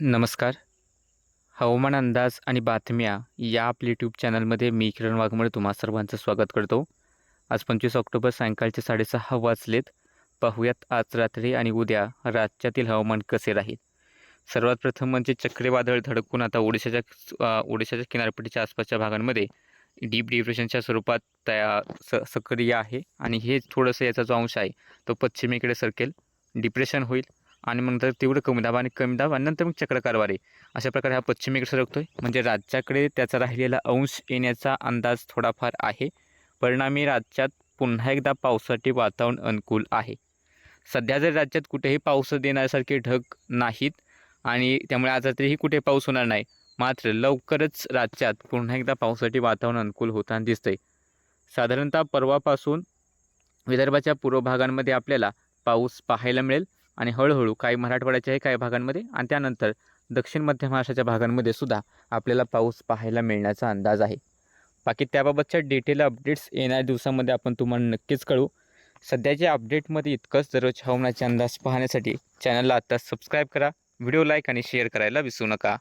नमस्कार. हवामान अंदाज आणि बातम्या या आपल्या यूट्यूब चॅनलमध्ये मी किरण वाघमळे तुम्हा सर्वांचं स्वागत करतो. आज पंचवीस ऑक्टोबर सायंकाळचे साडेसहा वाजलेत. पाहूयात आज रात्री आणि उद्या राज्यातील हवामान कसे राहील? सर्वात प्रथम म्हणजे चक्रीवादळ धडकून आता ओडिशाच्या ओडिशाच्या किनारपट्टीच्या आसपासच्या भागांमध्ये डीप डिप्रेशनच्या स्वरूपात तया स सक्रिय आहे. आणि हे थोडंसं याचा जो अंश आहे तो पश्चिमेकडे सरकेल. डिप्रेशन होईल. आणि मग नंतर तीव्र कमी दाब आणि कमी दाब आणि नंतर मग चक्रकार वारे अशा प्रकारे हा पश्चिमेकडे सरकतोय म्हणजे राज्याकडे त्याचा राहिलेला अंश येण्याचा अंदाज थोडाफार आहे. परिणामी राज्यात पुन्हा एकदा पावसाचे वातावरण अनुकूल आहे. सध्या जर राज्यात कुठेही पाऊस देण्यासारखे ढग नाहीत आणि त्यामुळे आज रात्रीही कुठे पाऊस होणार नाही मात्र लवकरच राज्यात पुन्हा एकदा पावसासाठी वातावरण अनुकूल होताना दिसतंय. साधारणतः परवापासून विदर्भाच्या पूर्व भागांमध्ये आपल्याला पाऊस पाहायला मिळेल. आणि हळूहळू काही मराठवाड्याच्याही काही भागांमध्ये आणि त्यानंतर दक्षिण मध्य महाराष्ट्राच्या भागांमध्ये सुद्धा आपल्याला पाऊस पाहायला मिळण्याचा अंदाज आहे. बाकी त्याबाबतच्या डिटेल अपडेट्स येणाऱ्या दिवसामध्ये आपण तुम्हाला नक्कीच कळू सध्याच्या अपडेटमध्ये इतकंच दररोज हवामानाचे अंदाज पाहण्यासाठी चॅनलला आत्ता सबस्क्राईब करा. व्हिडिओ लाईक आणि शेअर करायला विसरू नका.